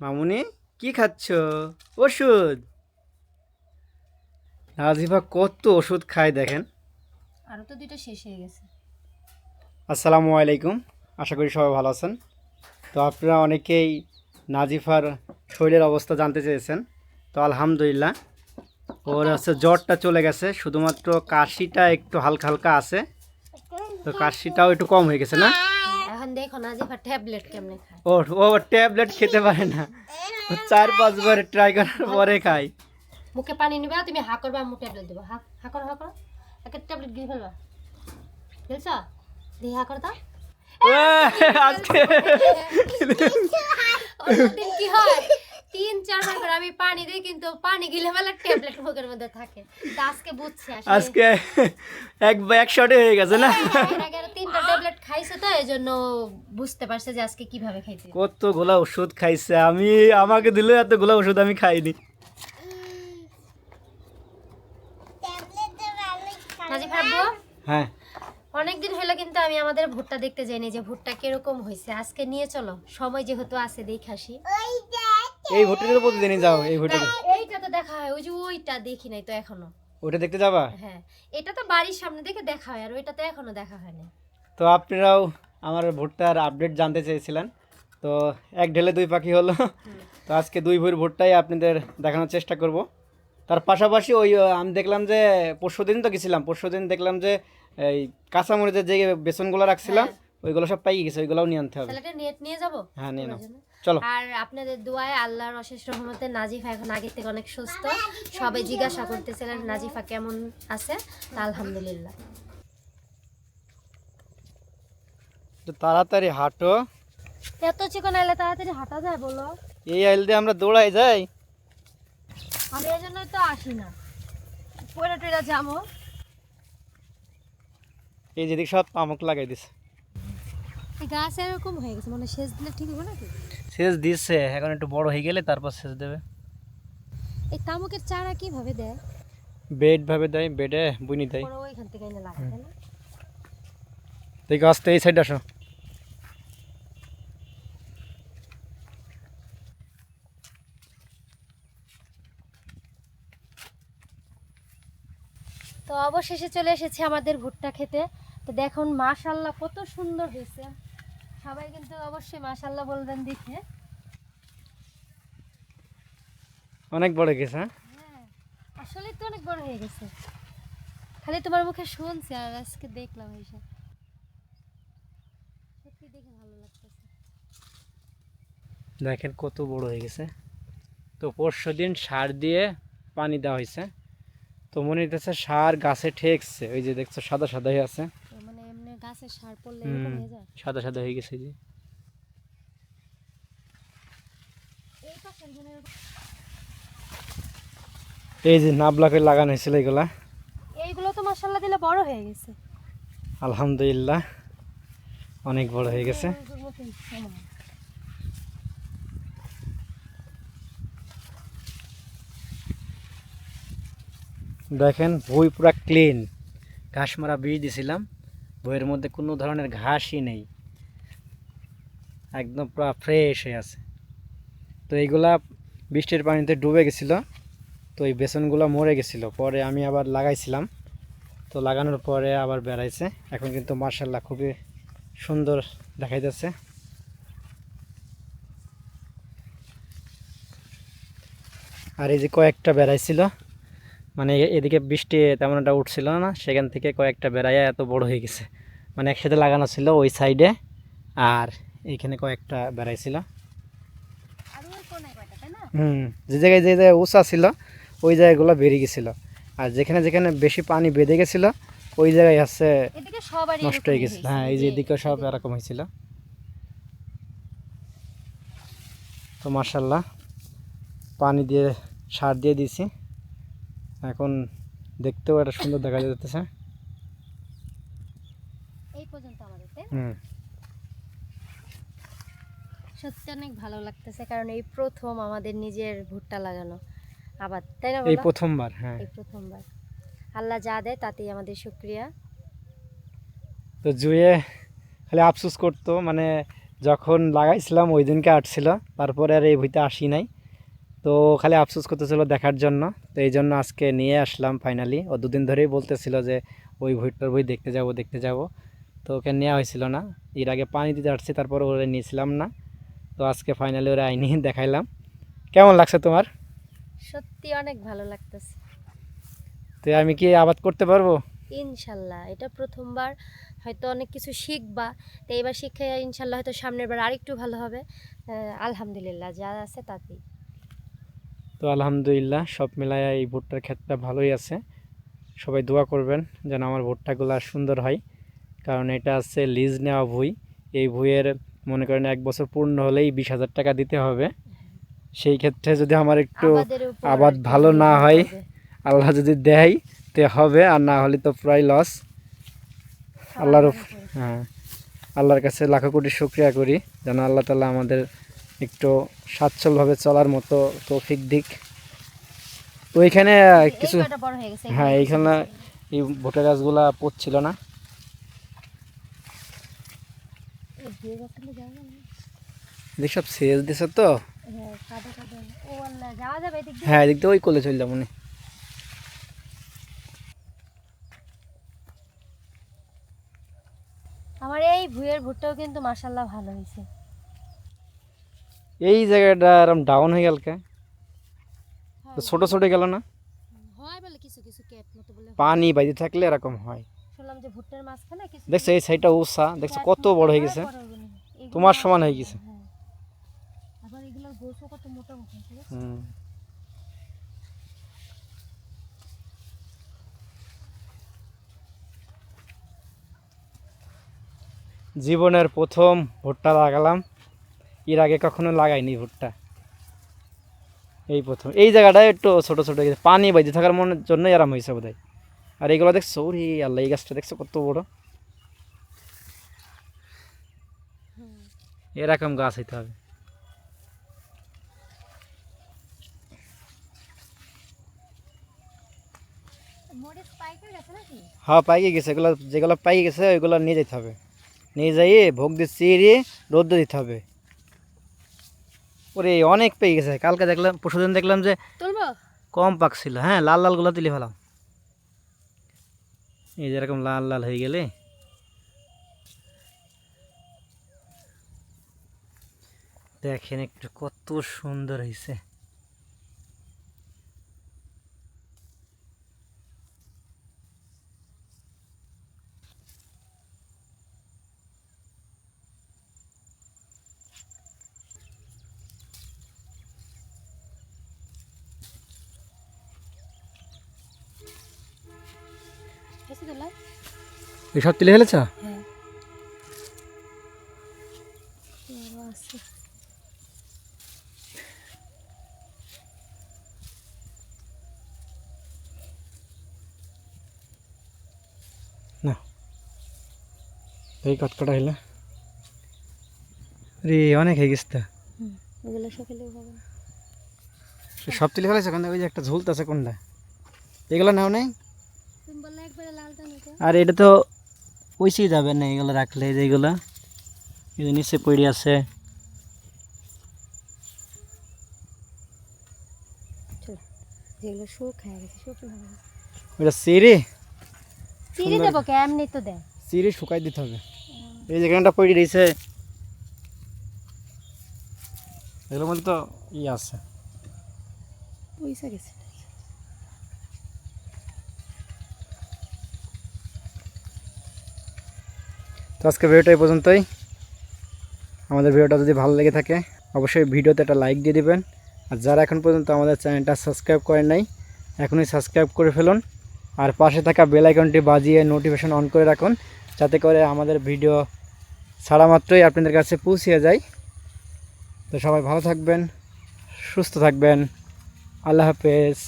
মামুনি কি খাচ্ছ? ওষুধ। নাজিফা কত ওষুধ খায় দেখেন। আরও তো দুইটা শেষ হয়ে গেছে। আসসালামু আলাইকুম। আশা করি সবাই ভালো আছেন। তো আপনারা অনেকেই নাজিফার শরীরের অবস্থা জানতে চেয়েছেন। তো আলহামদুলিল্লাহ ওর হচ্ছে জ্বরটা চলে গেছে। শুধুমাত্র কাশিটা একটু হালকা হালকা আছে। তো কাশিটাও একটু কম হয়ে গেছে না? দেখো না যে ট্যাবলেট কেমনে খায় ও ও ট্যাবলেট খেতে পারে না ও চার পাঁচবার ট্রাই করার পরে খায় মুখে পানি নিবা তুমি হা করবা মুখ ট্যাবলেট দেবো হা হা করো হা করো একটা ট্যাবলেট গিয়ে ফেলবা ফেলছ দিয়ে হা করো তো ও, আজকে অন্যদিন কি হয় তিন চারবার করে আমি পানি দিই কিন্তু পানি গিলে ফেলে ট্যাবলেট মুখের মধ্যে থাকে তা আজকে বুঝছি আসলে আজকে এক এক শটে হয়ে গেছে না এর আগে আরও তিনটা ট্যাবলেট খাইছে তো এই জন্য বুঝতে পারছে যে আজকে কীভাবে খাইতে হবে। কত গোলা ওষুধ খাইছে আমি আমাকে দিলে এত গোলা ওষুধ আমি খাইনি। নাজিফ আব্বু হ্যাঁ। অনেকদিন হলো কিন্তু আমি আমাদের ভুট্টা দেখতে যাইনি যে ভুট্টা কীরকম হয়েছে আজকে নিয়ে চলো সময় যেহেতু আছে দেখে আসি। এই ভোটের তো প্রতিদিনই যাও এই ভোটের এইটা তো দেখা হয় ওই যে ওইটা দেখি নাই তো এখনও। ওটা দেখতে যাবা? হ্যাঁ এটা তো বাড়ির সামনে দেখে দেখা হয় আর ওইটা তো এখনও দেখা হয়নি তো আপনারাও আমার ভোটটার আপডেট জানতে চেয়েছিলেন। তো এক ঢেলে দুই পাখি হলো। তো আজকে দুই ভুঁড় ভোটটাই আপনাদের দেখানোর চেষ্টা করব। তার পাশাপাশি ওই আমি দেখলাম যে পরশু দিন তো গেছিলাম। পরশু দিন দেখলাম যে এই কাঁচামরিচের যে বেসনগুলো রাখছিলাম ওইগুলো সব পাই গেছে ওইগুলোও নিয়ে আনতে হবে। নেট নিয়ে যাব? হ্যাঁ নিয়ে নাও। চলো। আর আপনাদের দোয়ায় আল্লাহর অশেষ রহমতে নাজিফা এখন আগের থেকে অনেক সুস্থ। সবাই জিজ্ঞাসা করতেছিলেন নাজিফা কেমন আছে? তা আলহামদুলিল্লাহ। তাড়াতাড়ি হাঁটো। এত চিকন আইলে তাড়াতাড়ি হাঁটা যায় বলো। এই আইল দিয়ে আমরা দৌড়াই যাই। আমি এই জন্যই তো আসি না। পয়লা টয়লা যাব। এই যেদিক সব পামক লাগাই দিছে। গাছ এরকম হয়ে গেছে মানে শেষ দিলে ঠিক হবে নাকি? সেচ দিচ্ছে এখন একটু বড় হয়ে গেলে তারপর সেচ দেবে। এই তামুকের চারা কীভাবে দেয়? বেড ভাবে দেয় বেডে বুনি দেয়। ওইখান থেকে এনে লাগায় তাই না? আসতে এই সাইড আসো। তো অবশেষে চলে এসেছে আমাদের ভুট্টা খেতে। তো দেখুন মাশাল্লাহ কত সুন্দর হয়েছে। সবাই কিন্তু অবশ্যই মাশাল্লাহ বলবেন দেখে। অনেক বড় গেছে হ্যাঁ? হ্যাঁ আসলে তো অনেক বড় হয়ে গেছে। খালি তোমার মুখে শুনছি আর আজকে দেখলাম এইসব সত্যি দেখে ভালো লাগতেছে। দেখেন কত বড় হয়ে গেছে। তো পরশু দিন সার দিয়ে পানি দেওয়া হয়েছে। তো মনে হইতেছে সার গাছে ঠেকছে। ওই যে দেখছ সাদা সাদা হয়ে আছে মানে এমনি গাছে সার পড়লে এরকম হয়ে যায়? সাদা সাদা হয়ে গেছে এই যে। এই যে নাবলাকে লাগানো হয়েছিল এগুলা। এইগুলো তো মাশাল্লাহ দিলে বড় হয়ে গেছে। আলহামদুলিল্লাহ অনেক বড় হয়ে গেছে। দেখেন বই পুরা ক্লিন ঘাস মারা বীজ দিছিলাম, বইয়ের মধ্যে কোনো ধরনের ঘাসই নেই। একদম পুরো ফ্রেশ হয়ে আছে। তো এইগুলা বৃষ্টির পানিতে ডুবে গেছিল, তো এই বেসনগুলো মরে গেছিল। পরে আমি আবার লাগাইছিলাম, তো লাগানোর পরে আবার বেড়াইছে। এখন কিন্তু মার্শাল্লাহ খুবই সুন্দর দেখাই যাচ্ছে আর এই যে কয়েকটা বেড়াইছিল মানে এদিকে বৃষ্টি তেমন একটা উঠছিল না সেখান থেকে কয়েকটা বেড়াইয়া এত বড় হয়ে গেছে। মানে একসাথে লাগানো ছিল ওই সাইডে আর এইখানে কয়েকটা তাই না? হুম যে জায়গায় যে জায়গায় উঁচা ছিল ওই জায়গাগুলো বেরিয়ে গেছিল। আর যেখানে যেখানে বেশি পানি বেঁধে গেছিল ওই জায়গায় হচ্ছে নষ্ট হয়ে গেছিল হ্যাঁ এই যে যে এদিকে সব এরকম হয়েছিল। তো মার্শাল্লাহ পানি দিয়ে সার দিয়ে দিয়েছি। এখন দেখতেও একটা সুন্দর দেখা যাচ্ছে এই পর্যন্ত আমাদের হুম। সত্যি অনেক ভালো লাগতেছে কারণ এই প্রথম আমাদের নিজের ভুট্টা লাগানো আবার তাই না এই প্রথমবার হ্যাঁ। এই প্রথমবার। আল্লাহ যা দেয় তাতেই আমাদের শুক্রিয়া। তো জুয়ে খালি আফসোস করতো মানে যখন লাগাইছিলাম ওই দিনকে আটছিল তারপরে আর এই ভুইতে আসি নাই। তো খালি আফসোস করতেছিল দেখার জন্য। তো এই জন্য আজকে নিয়ে আসলাম ফাইনালি ও দুদিন ধরেই বলতেছিল যে ওই ভুইটার বই দেখতে যাব দেখতে যাব। তো ওকে নেওয়া হয়েছিল না। এর আগে পানি দিতে আসছি তারপর ওরা নিয়েছিলাম না। তো আজকে ফাইনালি ওরা আইনি দেখাইলাম। কেমন লাগছে তোমার? সত্যি অনেক ভালো লাগতেছে। তো আমি কি আবাদ করতে পারব? ইনশাল্লাহ এটা প্রথমবার। হয়তো অনেক কিছু শিখবা। তো এইবার শিখে ইনশাল্লাহ হয়তো সামনের বার আরেকটু ভালো হবে। আলহামদুলিল্লাহ যা আছে তাতেই। তো আলহামদুলিল্লাহ সব মিলায় এই ভুট্টার ক্ষেতটা ভালোই আছে। সবাই দোয়া করবেন যেন আমার ভুট্টাগুলো সুন্দর হয় কারণ এটা আছে লিজ নেওয়া ভুই। এই ভুইয়ের মনে করেন এক বছর পূর্ণ হলেই বিশ হাজার টাকা দিতে হবে। সেই ক্ষেত্রে যদি আমার একটু আবাদ ভালো না হয় আল্লাহ যদি দেয় তে হবে আর না হলে তো প্রায় লস আল্লাহর হ্যাঁ আল্লাহর কাছে লাখো কোটি শুক্রিয়া করি যেন আল্লাহ তালা আমাদের একটু সচ্ছলভাবে চলার মতো তৌফিক দিক। তো এখানে কিছু হয়ে এইখানে এই ভুট্টা গাছগুলা পচছিল না। সব সেচ দিছে তো। হ্যাঁ এদিক দিয়ে? হ্যাঁ ওই কোলে চলে যাব আমার এই ভুঁয়ের ভুট্টাও কিন্তু মাসাল্লাহ ভালো হয়েছে। এই জায়গাটা এরম ডাউন হয়ে গেল কে ছোট ছোট গেল না পানি বাইতে থাকলে এরকম হয় দেখছ এই সাইডটা উষা দেখছ কত বড় হয়ে গেছে বড় হয়। এগুলো তোমার সমান হয়ে গেছে হ্যাঁ। কত? হুম। জীবনের প্রথম ভুট্টা লাগালাম এর আগে কখনো লাগাইনি ভুট্টা। এই প্রথম এই জায়গাটা একটু ছোট ছোট গেছে। পানি বাইতে থাকার মনের জন্যই আরাম হয়েছে বোধহয়। আর এইগুলো দেখছ? ওরে আল্লাহ এই গাছটা দেখছ কত বড়? এরকম গাছ হইতে হবে। হ্যাঁ পাইকে গেছে। এগুলো যেগুলো পাইকে গেছে ওইগুলো নিয়ে যেতে হবে। নিয়ে যাইয়ে ভোগ দিয়ে চিরিয়ে রোদ্দ দিতে হবে। ওরে অনেক পেয়ে গেছে। কালকে দেখলাম পরশুদিন দেখলাম যে কম পাকছিল হ্যাঁ লাল লালগুলো তুলে ফেলাম। এই যে এরকম লাল লাল হয়ে গেলে। দেখেন একটু কত সুন্দর হয়েছে হয়েছে তোলা এই সব তুলে ফেলেছ? হ্যাঁ। আছে না। এই কটকটা হইলে। রে অনেক হয়ে গেছে তো। সব তুলে ফেলেছে? কোনটা? ওই যে একটা ঝুলতেছে কোনটা? এগুলো নাও নেই? আর এটা তো পয়সেই যাবে না এগুলো রাখলে যেগুলো যে নিচে পড়ে আছে। ওটা সিঁড়ি? দেবো তো দেয় সিঁড়ি শুকাই দিতে হবে। এই যেখানটা পড়ে রয়েছে। এগুলোর মধ্যে তো ই আছে। পয়সা গেছে। তো আজকে ভিডিওটা এই পর্যন্তই। আমাদের ভিডিওটা যদি ভালো লেগে থাকে, অবশ্যই ভিডিওতে একটা লাইক দিয়ে দিবেন। আর যারা এখন পর্যন্ত আমাদের চ্যানেলটা সাবস্ক্রাইব করেন নাই, এখনই সাবস্ক্রাইব করে ফেলুন। আর পাশে থাকা বেল আইকনটি বাজিয়ে নোটিফিকেশন অন করে রাখুন, যাতে করে আমাদের ভিডিও ছাড়া মাত্রই আপনাদের কাছে পৌঁছে যায়। তো সবাই ভালো থাকবেন, সুস্থ থাকবেন। আল্লাহ হাফেজ।